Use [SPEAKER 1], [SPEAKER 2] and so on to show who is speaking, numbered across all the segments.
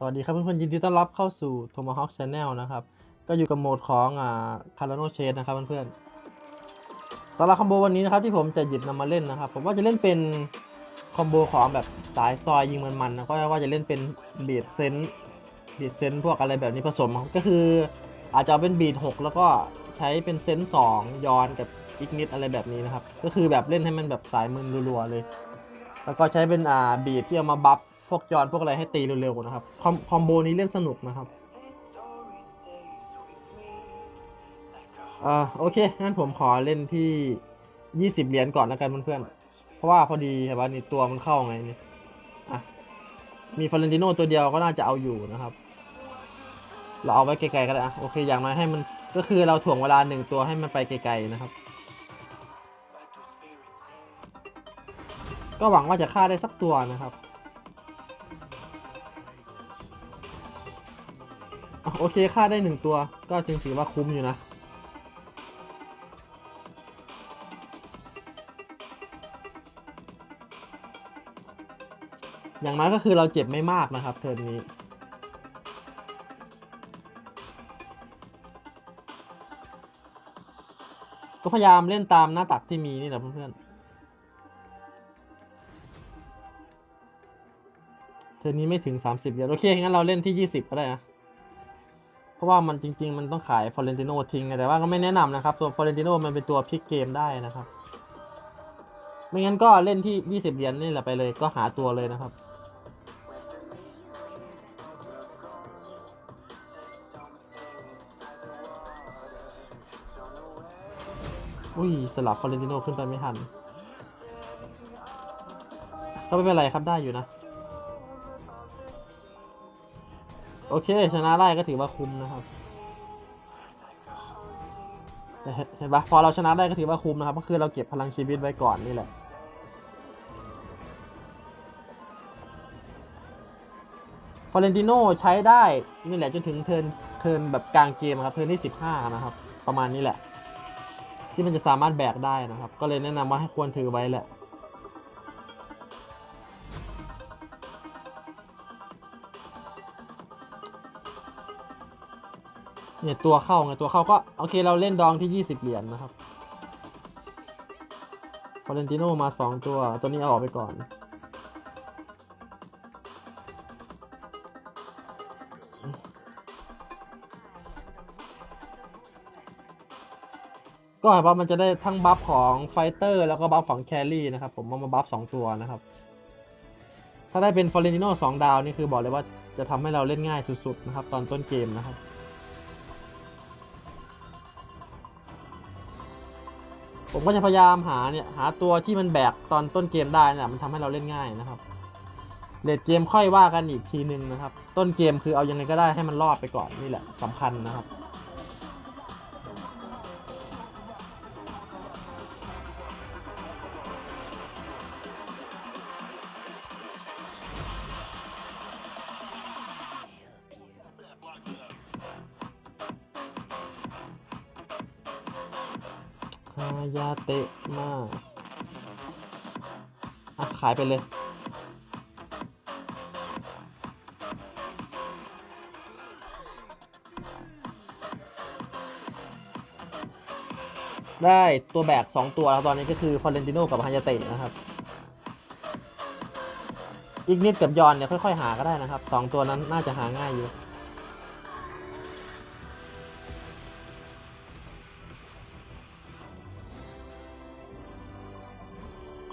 [SPEAKER 1] สวัสดีครับเพื่อนๆยินดีต้อนรับเข้าสู่ Tomahawk Channel นะครับ ก็อยู่กับโหมดของอ่า Carano Chase นะครับเพื่อนๆสำหรับคอมโบวันนี้นะครับที่ผมจะหยิบนำมาเล่นนะครับ ผมว่าจะเล่นเป็นคอมโบของแบบสายซอยยิงมันๆนะก็ว่าจะเล่นเป็นบีดเซนบีดเซนพวกอะไรแบบนี้ผสมก็คือ อาจจะเอาเป็นบีด6แล้วก็ใช้เป็นเซนสองย้อนกับอีกนิดอะไรแบบนี้นะครับ ก็คือแบบเล่นให้มันแบบสายมึนรัวๆเลย แล้วก็ใช้เป็นอ่าบีดที่เอามาบัฟ พวกยอนพวกอะไรให้ตีเร็วๆนะครับคอมคอมโบนี้เล่นสนุกนะครับอ่าโอเคงั้นผมขอเล่นที่ 20 เหรียญก่อนแล้วกันเพื่อนๆเพราะว่าพอดีเห็นว่านี่ตัวมันเข้าไงนี่อะมีฟลอเรนติโนตัวเดียวก็น่าจะเอาอยู่นะครับ เราเอาไว้ไกลๆก็ได้อะโอเคอย่างน้อยให้มันก็คือเราถ่วงเวลาหนึ่งตัวให้มันไปไกลๆนะครับ ก็หวังว่าจะฆ่าได้สักตัวนะครับ โอเคฆ่าได้หนึ่งตัว ก็จึงถือว่าคุ้มอยู่นะ อย่างน้อยก็คือเราเจ็บไม่มากนะครับ เทิร์นนี้ก็พยายามเล่นตามหน้าตักที่มีนี่แหละเพื่อนๆเทอร์นี้ไม่ถึง 30เหรียญโอเค งั้นเราเล่นที่ 20 ก็ได้นะ เพราะว่ามันจริง ๆ มันต้องขายฟอเรนติโนทิ้งไงแต่ว่าก็ไม่แนะนำนะครับ ตัวฟอเรนติโนมันเป็นตัวพลิกเกมได้นะครับ ไม่งั้นก็เล่นที่ 20 เหรียญนี่แหละไปเลยก็หาตัวเลยนะครับอุ้ยสลับฟอเรนติโนขึ้นไปไม่ทันก็ไม่เป็นไรครับได้อยู่นะ โอเค ชนะได้ก็ถือว่าคุ้มนะครับเห็นเห็นปะพอเราชนะได้ก็ถือว่าคุ้มนะครับ ก็คือเราเก็บพลังชีวิตไว้ก่อนนี่แหละฟอเรนติโนใช้ได้นี่แหละจนถึงเทินเทินแบบกลางเกมครับเทินที่ 15 นะครับ ประมาณนี้แหละ ที่มันจะสามารถแบกได้นะครับ ก็เลยแนะนำว่าให้ควรถือไว้แหละ เนี่ยตัวเข้าไงตัวเข้าก็โอเคเราเล่นดองที่ 20 เหรียญนะครับฟอเรนติโนมา 2 ตัว ตัวนี้เอาออกไปก่อน ก็แบบว่ามันจะได้ทั้งบัฟของไฟเตอร์แล้วก็บัฟของแครี่นะครับ ผมเอามาบัฟสองตัวนะครับ ถ้าได้เป็นฟอเรนติโนสองดาวนี่คือบอกเลยว่าจะทำให้เราเล่นง่ายสุดๆนะครับ ตอนต้นเกมนะครับ ผมก็จะพยายามหาเนี่ยหาตัวที่มันแบกตอนต้นเกมได้นะมันทำให้เราเล่นง่ายนะครับเลดเกมค่อยว่ากันอีกทีนึงนะครับ ต้นเกมคือเอายังไงก็ได้ให้มันรอดไปก่อนนี่แหละสำคัญนะครับ ฮายาเตะมาอะขายไปเลย ได้ตัวแบก 2 ตัวแล้วตอนนี้ก็คือฟอเรนติโนกับฮายาเตะนะครับ อีกนิดกับยอนเนี่ยค่อย ๆ หาก็ได้นะครับ 2 ตัวนั้นน่าจะหาง่ายอยู่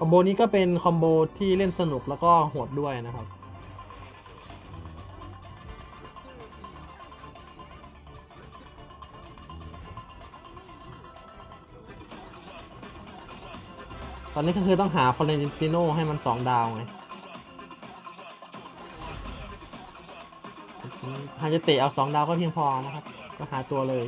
[SPEAKER 1] อมโบนี้ก็เป็นคอมโบที่เล่นสนุกแล้วก็โหดด้วยนะครับ ตอนนี้ก็คือต้องหาฟอเรนติโนให้มันสองดาวไงฮาจะเตะเอาสองดาวก็เพียงพอนะครับ ก็หาตัวเลย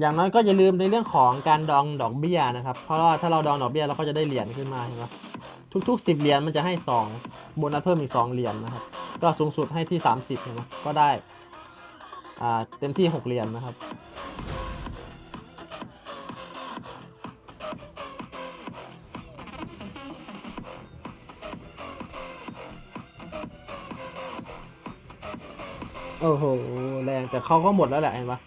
[SPEAKER 1] อย่างน้อยก็อย่าลืมในเรื่องของการดองดอกเบี้ยนะครับ เพราะว่าถ้าเราดองดอกเบี้ยเราก็จะได้เหรียญขึ้นมาเห็นไหมทุกๆ 10 เหรียญมันจะให้2โบนัสเพิ่มอีก 2 เหรียญนะครับ ก็สูงสุดให้ที่ 30นะก็ได้เต็มที่ 6 เหรียญนะครับ โอ้โห แรงแต่เขาก็หมดแล้วแหละเห็นปะ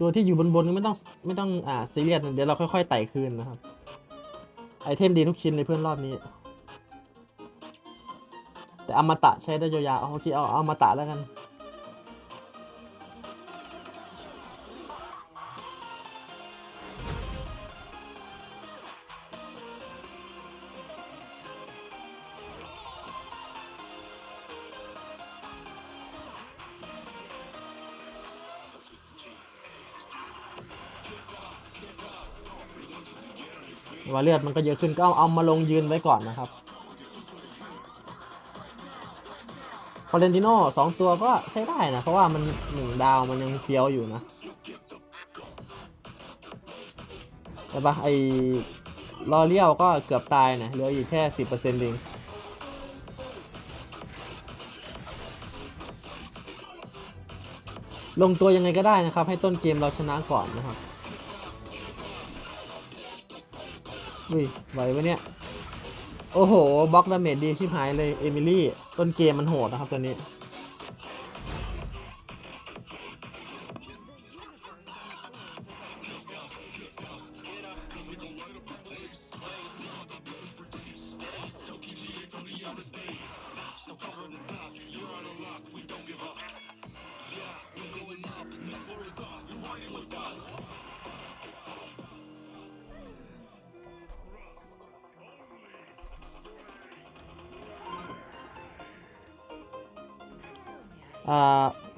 [SPEAKER 1] ตัวที่อยู่บนบนก็ไม่ต้องไม่ต้องอ่าซีเรียสเดี๋ยวเราค่อยๆไต่คืนนะครับ ไอเทมดีทุกชิ้นเลยเพื่อนรอบนี้ แต่อมตะใช้ได้ยาวๆเอาโอเคเอาเอาอมตะแล้วกัน เลือดมันก็เยอะขึ้นก็เอาเอามาลงยืนไว้ก่อนนะครับฟอเรนติโน่สองตัวก็ใช้ได้นะ เพราะว่ามันหนึ่งดาวมันยังเฟี้ยวอยู่นะแต่ปะไอลอเลียวก็เกือบตายนะเหลืออยู่แค่สิบเปอร์เซ็นต์เองลงตัวยังไงก็ได้นะครับ ให้ต้นเกมเราชนะก่อนนะครับ อุ้ยไหวปะเนี่ย โอ้โหบล็อกดาเมจดีชิบหายเลย เอมิลี่ ต้นเกมมันโหดนะครับตัวนี้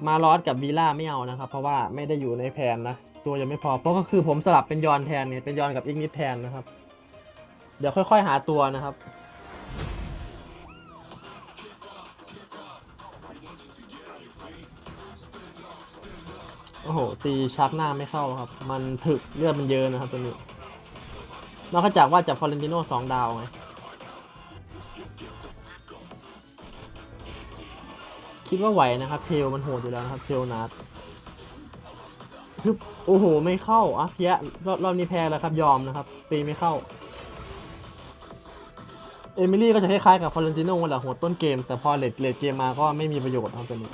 [SPEAKER 1] มาลอสกับวีล่าไม่เอานะครับ เพราะว่าไม่ได้อยู่ในแผนนะ ตัวยังไม่พอ เพราะก็คือผมสลับเป็นยอนแทนเนี่ยเป็นยอนกับอิกนิดแทนนะครับ เดี๋ยวค่อยๆหาตัวนะครับโอ้โห ตีชักหน้าไม่เข้าครับ มันถึกเลือดมันเยอะนะครับตัวนี้ นอกจากว่าจับฟอเรนติโน่สองดาวไง คิดว่าไหวนะครับเทลมันโหดอยู่แล้วนะครับเทลนัดฮึบโอ้โห ไม่เข้าอะเพี้ยรอบรอบนี้แพ้แล้วครับยอมนะครับตีไม่เข้า เอมิลี่ก็จะคล้ายๆกับฟอเรนติโน่แหละหัวต้นเกม แต่พอเลดเลดเกมมาก็ไม่มีประโยชน์ครับตัวนี้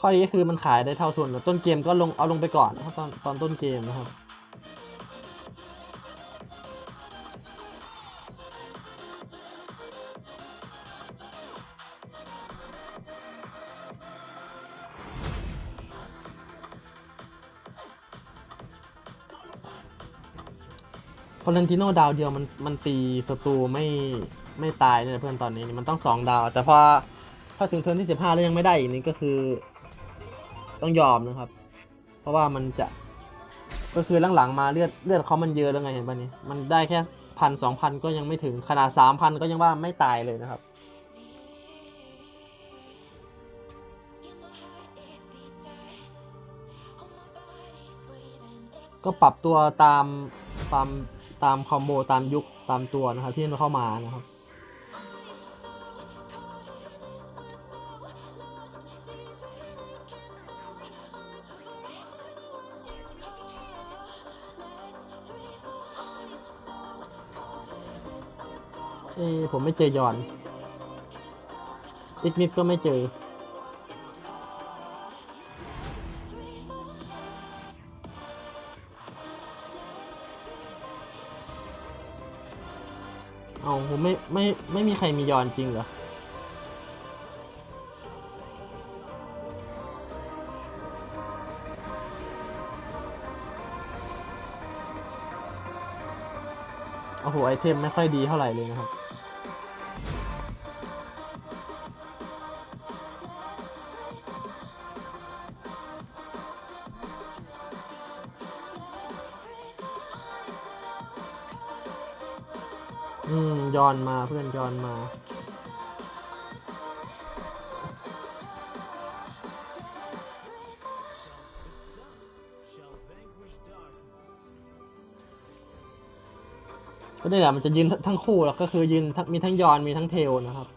[SPEAKER 1] ข้อดีก็คือมันขายได้เท่าทุนต้นเกมก็ลงเอาลงไปก่อนนะครับตอนตอนต้นเกมนะครับฟอเรนติโน่ดาวเดียวมันมันตีศัตรูไม่ไม่ตายเนี่ยเพื่อนตอนนี้มันต้องสองดาว แต่พอถ้าถึงเทิร์นที่สิบห้าแล้วยังไม่ได้อีกนี่ก็คือ ต้องยอมนะครับ เพราะว่ามันจะ ก็คือหลังๆมาเลือดเลือดเขามันเยอะแล้วไงเห็นป่ะนี่มันได้แค่พันสองพันก็ยังไม่ถึงขนาดสามพันก็ยังว่าไม่ตายเลยนะครับ ก็ปรับตัวตามตามตามคอมโบตามยุคตามตัวนะครับที่มันเข้ามานะครับ เอผมไม่เจอยอนอีกนิดก็ไม่เจอ เอาผมไม่ไม่ไม่มีใครมียอนจริงเหรอโอ้โหไอเทมไม่ค่อยดีเท่าไหร่เลยนะครับ อืมย้อนมาเพื่อนย้อนมาก็ได้แหละมันจะยืนทั้งคู่แล้วก็คือยืนมีทั้งยอนมีทั้งเทลนะครับ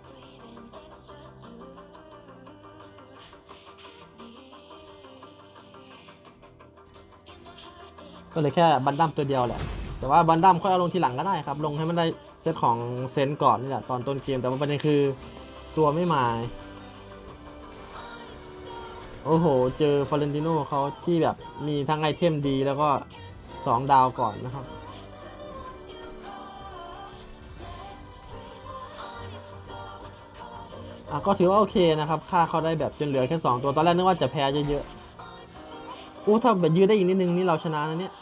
[SPEAKER 1] ก็เลยแค่บันดัมตัวเดียวแหละ แต่ว่าบันดัมค่อยเอาลงทีหลังก็ได้ครับ ลงให้มันได้ เซตของเซนต์ก่อนนี่แหละตอนต้นเกมแต่ว่าประเด็นคือตัวไม่มา โอ้โห เจอฟลอเรนติโนเขาที่แบบมีทั้งไอเทมดีแล้วก็ 2 ดาวก่อนนะครับ อะก็ถือว่าโอเคนะครับ ค่าเขาได้แบบจนเหลือแค่ 2 ตัว ตอนแรกนึกว่าจะแพ้เยอะๆอู้ถ้าแบบยืดได้อีกนิดนึงนี่เราชนะนะเนี่ย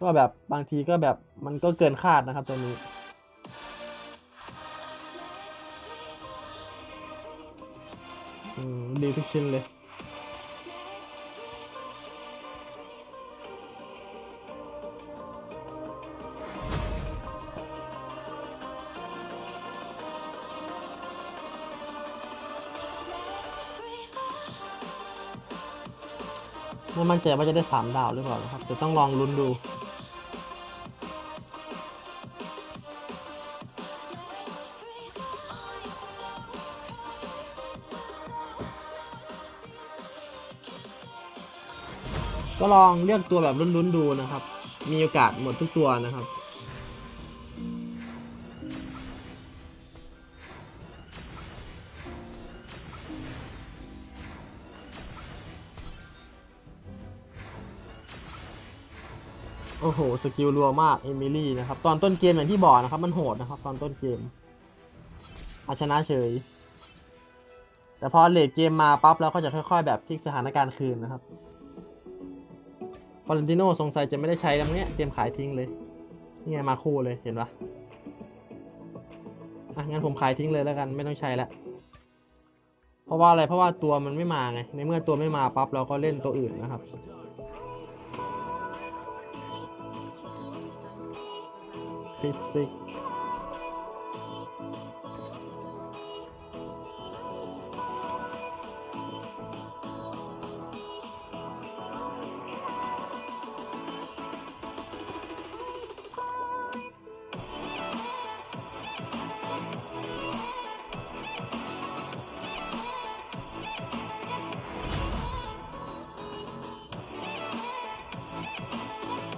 [SPEAKER 1] ก็แบบบางทีก็แบบมันก็เกินคาดนะครับตัวนี้ดีทุกชิ้นเลย ไม่มั่นใจว่าจะได้สามดาวหรือเปล่านะครับแต่ต้องลองลุ้นดู ก็ลองเลือกตัวแบบลุ้นๆดูนะครับ มีโอกาสหมดทุกตัวนะครับ โอ้โห สกิลรัวมาก เอมิลี่นะครับ ตอนต้นเกมอย่างที่บอกนะครับ มันโหดนะครับ ตอนต้นเกมอาชนะเฉย แต่พอเลทเกมมาปั๊บแล้วก็จะค่อยๆ แบบพลิกสถานการณ์คืนนะครับ ฟอเรนติโนสงสัยจะไม่ได้ใช้แล้วเนี้ยเตรียมขายทิ้งเลย นี่ไงมาคู่เลยเห็นปะอะงั้นผมขายทิ้งเลยแล้วกันไม่ต้องใช้แล้วเพราะว่าอะไรเพราะว่าตัวมันไม่มาไงในเมื่อตัวไม่มาปั๊บเราก็เล่นตัวอื่นนะครับฟิสิก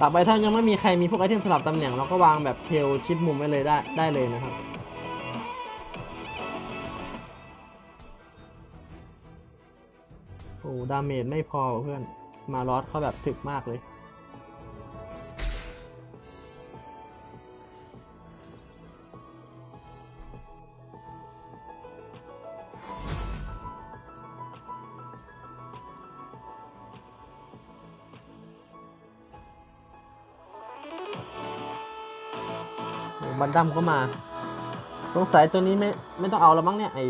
[SPEAKER 1] ต่อไปถ้ายังไม่มีใครมีพวกไอเทมสลับตำแหน่งเราก็วางแบบเทลชิดมุมไว้เลยได้ได้เลยนะครับโอ้ดาเมจไม่พอเพื่อนมาลอสเขาแบบถึกมากเลย บันดัมก็มา สงสัยตัวนี้ไม่ไม่ต้องเอาแล้วมั้งเนี่ย ไอ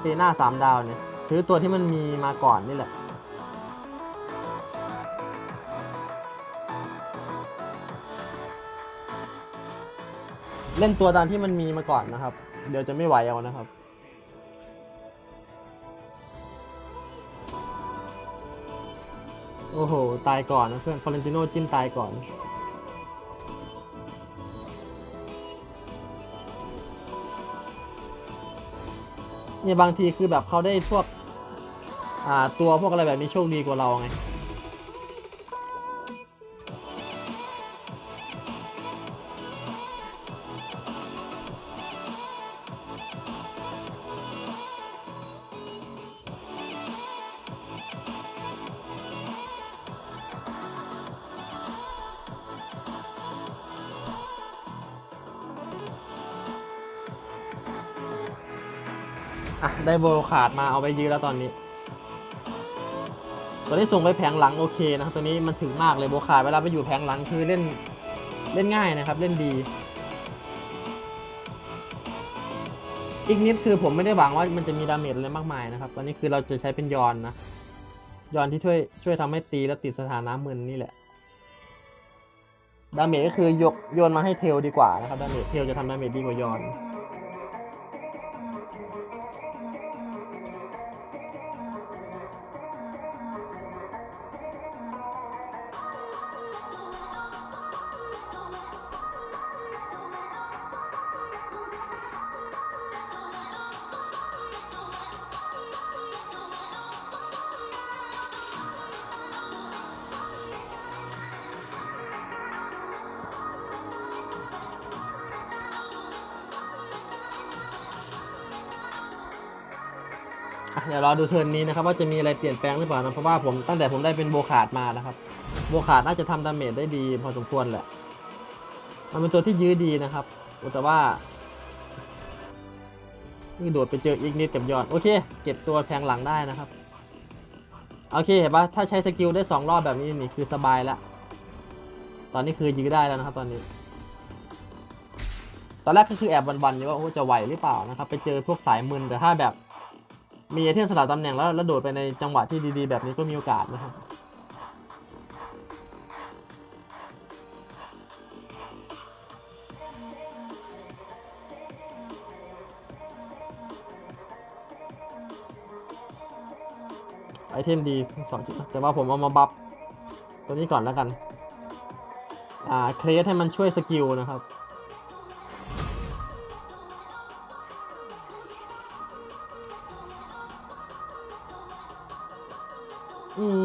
[SPEAKER 1] เปหน้าสามดาวเนี่ย ซื้อตัวที่มันมีมาก่อนนี่แหละเล่นตัวตามที่มันมีมาก่อนนะครับ เดี๋ยวจะไม่ไหวเอานะครับ โอ้โห ตายก่อนนะเพื่อนฟอเรนติโนจิ้มตายก่อน เนี่ยบางทีคือแบบเขาได้พวก อ่าตัวพวกอะไรแบบนี้โชคดีกว่าเราไง อะได้โบขาดมาเอาไปยื้อแล้วตอนนี้ ตัวนี้ส่งไปแผงหลังโอเคนะครับตัวนี้มันถึงมากเลยโบขาดเวลาไปอยู่แผงหลังคือเล่นเล่นง่ายนะครับเล่นดี อีกนิดคือผมไม่ได้หวังว่ามันจะมีดาเมจอะไรมากมายนะครับตอนนี้คือเราจะใช้เป็นยอนนะยอนที่ช่วยช่วยทำให้ตีแล้วติดสถานะมึนนี่แหละดาเมจก็คือยกโยนมาให้เทลดีกว่านะครับดาเมจเทลจะทำดาเมจดีกว่ายอน อะเดี๋ยวรอดูเทิร์นนี้นะครับว่าจะมีอะไรเปลี่ยนแปลงหรือเปล่านะเพราะว่าผมตั้งแต่ผมได้เป็นโบขาดมานะครับโบขาดน่าจะทำดาเมจได้ดีพอสมควรแหละ มันเป็นตัวที่ยื้อดีนะครับแต่ว่านี่โดดไปเจออีกนิดกับยอนโอเค เก็บตัวแทงหลังได้นะครับ โอเคเห็นปะถ้าใช้สกิลได้สองรอบแบบนี้นี่คือสบายแล้ว ตอนนี้คือยื้อได้แล้วนะครับ ตอนนี้ ตอนแรกก็คือแอบวันๆอยู่ว่าโอ้จะไหวหรือเปล่านะครับ ไปเจอพวกสายมึนแต่ถ้าแบบ มีไอเทมสลับตำแหน่งแล้วแล้วโดดไปในจังหวะที่ดีๆ แบบนี้ก็มีโอกาสนะครับไอเทมดีสองชิ้นแต่ว่าผมเอามาบัฟตัวนี้ก่อนแล้วกัน อ่า เครสให้มันช่วยสกิลนะครับ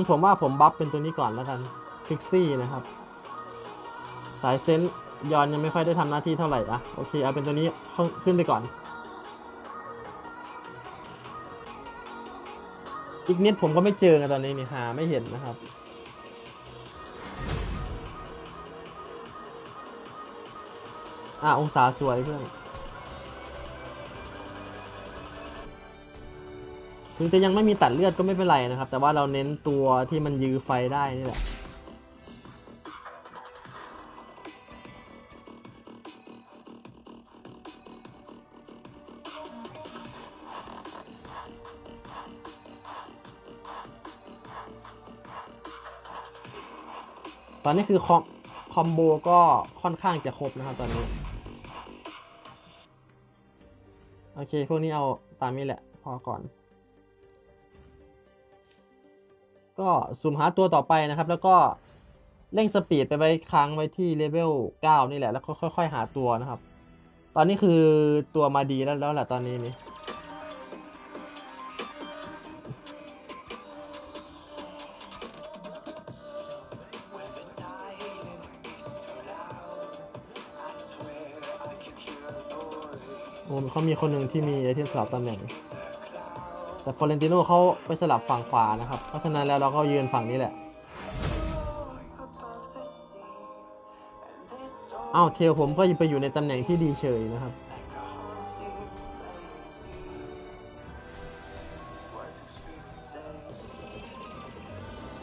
[SPEAKER 1] ผมว่าผมบัฟเป็นตัวนี้ก่อนแล้วกันฟิกซี่นะครับ สายเซนยอนยังไม่ค่อยได้ทำหน้าที่เท่าไหร่อะโอเค เอาเป็นตัวนี้ขึ้นไปก่อน อีกนิดผมก็ไม่เจอไงตอนนี้นี่หาไม่เห็นนะครับอะองศาสวยเพื่อน ถึงจะยังไม่มีตัดเลือดก็ไม่เป็นไรนะครับ แต่ว่าเราเน้นตัวที่มันยื้อไฟได้นี่แหละตอนนี้คือคอมคอมโบก็ค่อนข้างจะครบนะครับตอนนี้ โอเค พวกนี้เอาตามนี้แหละ พอก่อน ก็สุ่มหาตัวต่อไปนะครับ แล้วก็เร่งสปีดไปไว้ค้างไว้ที่เลเวล9นี่แหละ แล้วก็ค่อย ๆ หาตัวนะครับ ตอนนี้คือตัวมาดีแล้วแล้วแหละตอนนี้นี่โอ้เขามีคนหนึ่งที่มีไอเทมสลับตำแหน่ง แต่ฟอเรนติโนเขาไปสลับฝั่งขวานะครับ เพราะฉะนั้นแล้วเราก็ยืนฝั่งนี้แหละอ้าวเทลผมก็ไปอยู่ในตำแหน่งที่ดีเฉยนะครับ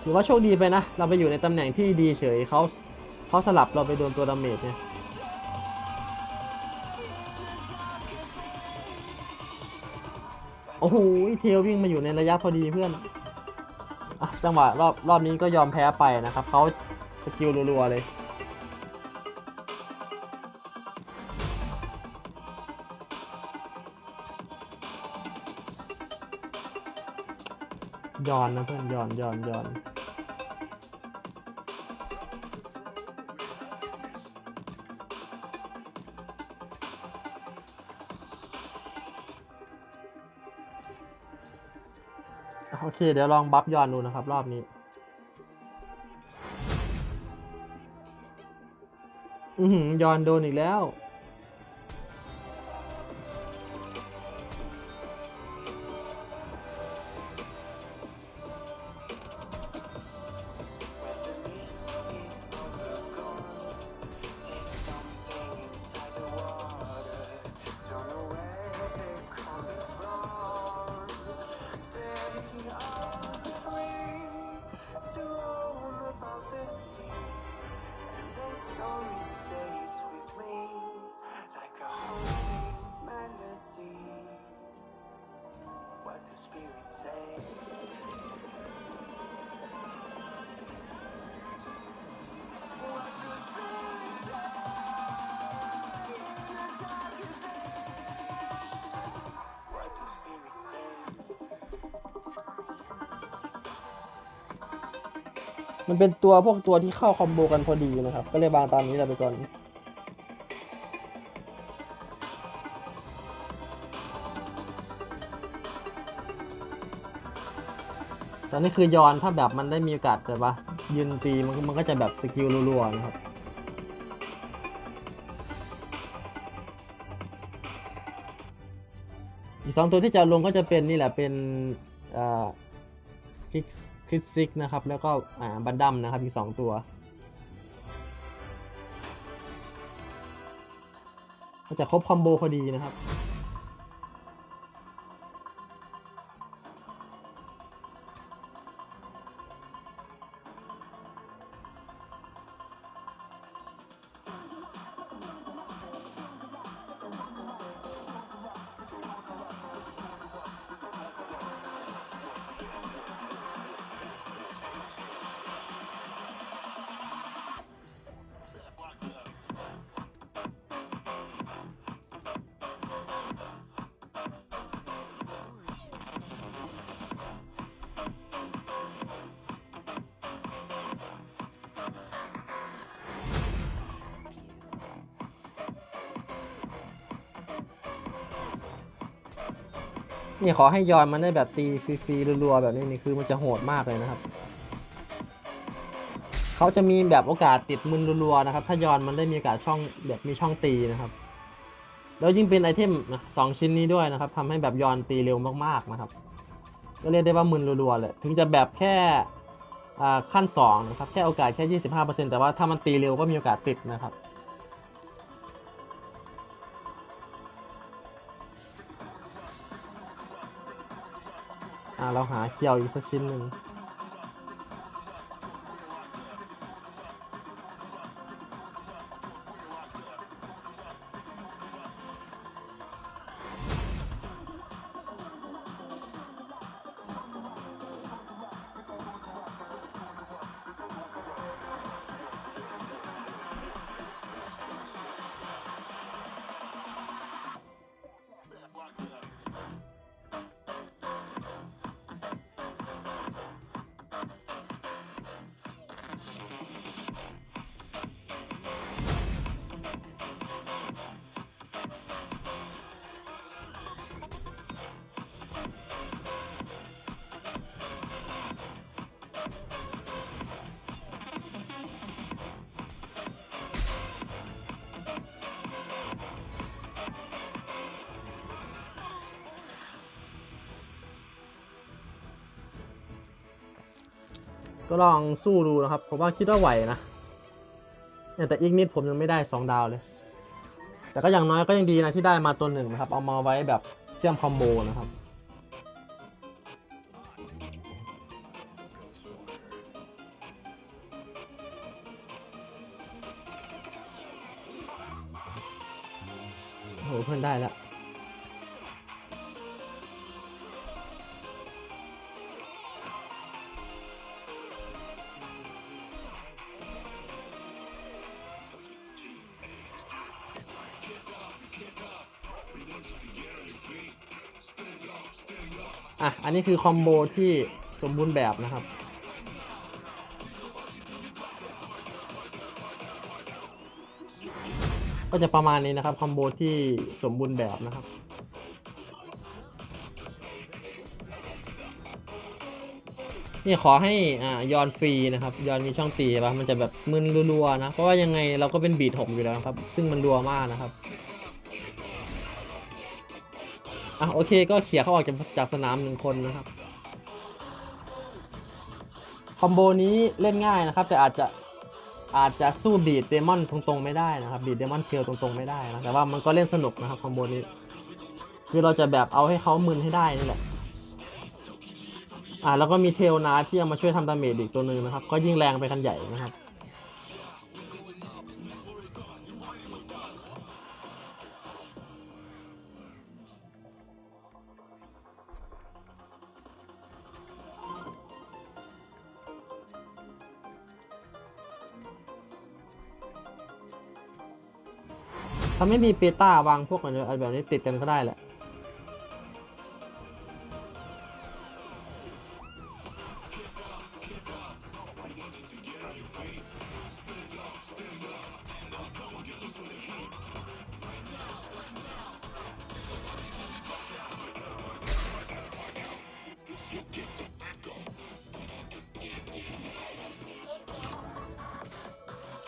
[SPEAKER 1] ถือว่าโชคดีไปนะ เราไปอยู่ในตำแหน่งที่ดีเฉยเขาเขาสลับเราไปโดนตัวดาเมจเนี่ย อ้โหเทลวิ่งมาอยู่ในระยะพอดีเพื่อนอะจังหวะรอบรอบนี้ก็ยอมแพ้ไปนะครับเขาสกิลรัวๆเลยย้อนนะเพื่อนย้อนย้อนย้อน เคเดี๋ยวลองบัฟย้อนดูนะครับ รอบนี้ อือย้อนโดนอีกแล้ว มันเป็นตัวพวกตัวที่เข้าคอมโบกันพอดีนะครับ ก็เลยบางตามนี้เราไปก่อน ตอนนี้คือยอนถ้าแบบมันได้มีโอกาสแบบว่ายืนตีมันมันก็จะแบบสกิลรัวๆนะครับอีกสองตัวที่จะลงก็จะเป็นนี่แหละเป็นอ่าคลิก คริสซิกนะครับ แล้วก็อ่าบันดัมนะครับอีกสองตัว ก็จะครบคอมโบพอดีนะครับ นี่ขอให้ยอนมันได้แบบตีฟรีๆรัวๆแบบนี้นี่คือมันจะโหดมากเลยนะครับ เขาจะมีแบบโอกาสติดมึนรัวๆนะครับ ถ้ายอนมันได้มีโอกาสช่องแบบมีช่องตีนะครับ แล้วยิ่งเป็นไอเทมสองชิ้นนี้ด้วยนะครับทำให้แบบยอนตีเร็วมากๆนะครับ ก็เรียกได้ว่ามึนรัวๆเลย ถึงจะแบบแค่ขั้นสองนะครับ แค่โอกาสแค่ 25%แต่ว่าถ้ามันตีเร็วก็มีโอกาสติดนะครับ เราหาเคียวอีกสักชิ้นหนึ่ง ก็ลองสู้ดูนะครับ ผมว่าคิดว่าไหวนะเนี่ยแต่อีกนิดผมยังไม่ได้สองดาวเลย แต่ก็อย่างน้อยก็ยังดีนะที่ได้มาตัวหนึ่งนะครับ เอามาไว้แบบเชื่อมคอมโบนะครับ นี้คือคอมโบที่สมบูรณ์แบบนะครับ ก็จะประมาณนี้นะครับคอมโบที่สมบูรณ์แบบนะครับนี่ขอให้อ่ายอนฟรีนะครับยอนมีช่องตีปะมันจะแบบมึนรัวๆนะ เพราะว่ายังไงเราก็เป็นบีทหมอยู่แล้วครับ ซึ่งมันรัวมากนะครับ อะโอเคก็เขี่ยเขาออกจากจากสนามหนึ่งคนนะครับ คอมโบนี้เล่นง่ายนะครับ แต่อาจจะอาจจะสู้บีดเดมอนตรงๆไม่ได้นะครับบีดเดมอนเทลตรงๆไม่ได้นะแต่ว่ามันก็เล่นสนุกนะครับคอมโบนี้ คือเราจะแบบเอาให้เขามึนให้ได้นี่แหละอ่าแล้วก็มีเทลนาที่เอามาช่วยทำดาเมจอีกตัวหนึ่งนะครับ ก็ยิ่งแรงไปกันใหญ่นะครับ ถ้าไม่มีเปต้าวางพวกอะไรแบบนี้ติดกันก็ได้แหละ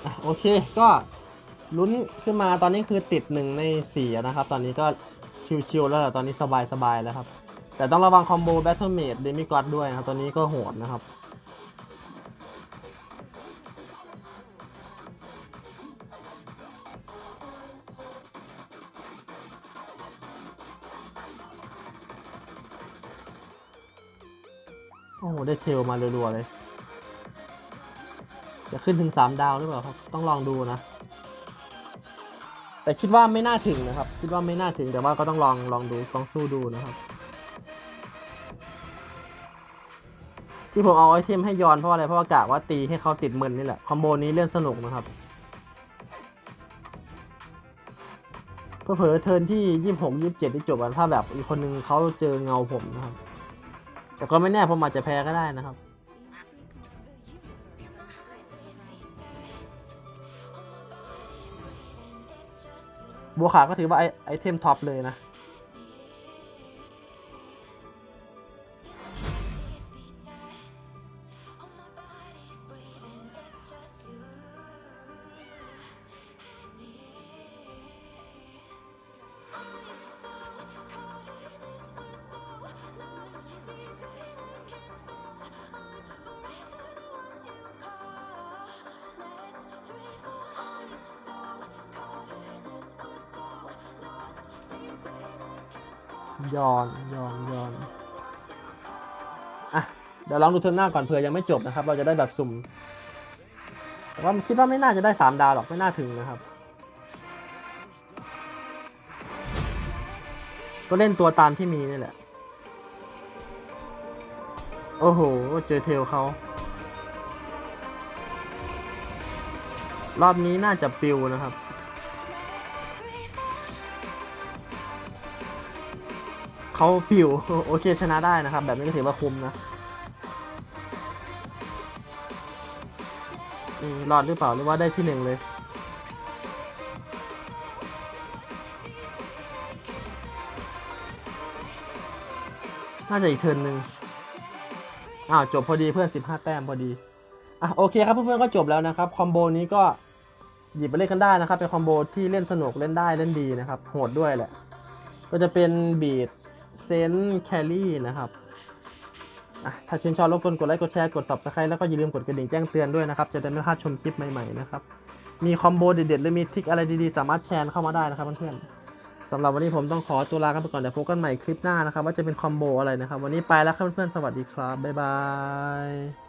[SPEAKER 1] ถอะโอเคก็ ลุ้นขึ้นมาตอนนี้คือติดหนึ่งในสี่นะครับ ตอนนี้ก็ชิวๆแล้วแหละตอนนี้สบายๆแล้วครับ แต่ต้องระวังคอมโบแบทเทิลเมดเดมิกอดด้วยนะครับ ตอนนี้ก็โหดนะครับโอ้โห ได้เทลมารัวๆเลย จะขึ้นถึง3ดาวหรือเปล่าครับ ต้องลองดูนะ แต่คิดว่าไม่น่าถึงนะครับ คิดว่าไม่น่าถึงแต่ว่าก็ต้องลองลองดูต้องสู้ดูนะครับ ที่ผมเอาไอเทมให้ย้อนเพราะอะไรเพราะว่ากะว่าตีให้เขาติดมึนนี่แหละคอมโบนี้เล่นสนุกนะครับเพื่อเผลอเทินที่ยี่สิบหกยี่สิบเจ็ดที่จบกันถ้าแบบอีกคนนึงเขาเจอเงาผมนะครับ แต่ก็ไม่แน่ผมอาจจะแพ้ก็ได้นะครับ บัวขาวก็ถือว่าไอไอเทมท็อปเลยนะ ย้อนย้อนย้อนอะ เดี๋ยวลองดูเทิร์นหน้าก่อนเผื่อยังไม่จบนะครับ เราจะได้แบบสุ่มแต่ว่าคิดว่าไม่น่าจะได้สามดาวหรอกไม่น่าถึงนะครับ ก็เล่นตัวตามที่มีนี่แหละ โอ้โห เจอเทลเขารอบนี้น่าจะปิวนะครับ เขาผิวโอเคชนะได้นะครับ แบบนี้ก็ถือว่าคุ้มนะรอดหรือเปล่าหรือว่าได้ที่หนึ่งเลยน่าจะอีกเทิร์นหนึ่งอ้าวจบพอดีเพื่อน 15 แต้มพอดี อะโอเคครับเพื่อนๆก็จบแล้วนะครับ คอมโบนี้ก็หยิบไปเล่นกันได้นะครับ เป็นคอมโบที่เล่นสนุกเล่นได้เล่นดีนะครับ โหดด้วยแหละ ก็จะเป็นบีด เซนแคลรี่นะครับถ้าชื่นชอบรบกวนกดไลค์กดแชร์กด subscribe แล้วก็อย่าลืมกดกระดิ่งแจ้งเตือนด้วยนะครับ จะได้ไม่พลาดชมคลิปใหม่ๆนะครับ มีคอมโบเด็ดๆหรือมีทริกอะไรดีๆ สามารถแชร์เข้ามาได้นะครับเพื่อนๆสำหรับวันนี้ผมต้องขอตัวลากันไปก่อนเดี๋ยวพบกันใหม่คลิปหน้านะครับ ว่าจะเป็นคอมโบอะไรนะครับ วันนี้ไปแล้วครับเพื่อนๆสวัสดีครับบ๊ายบาย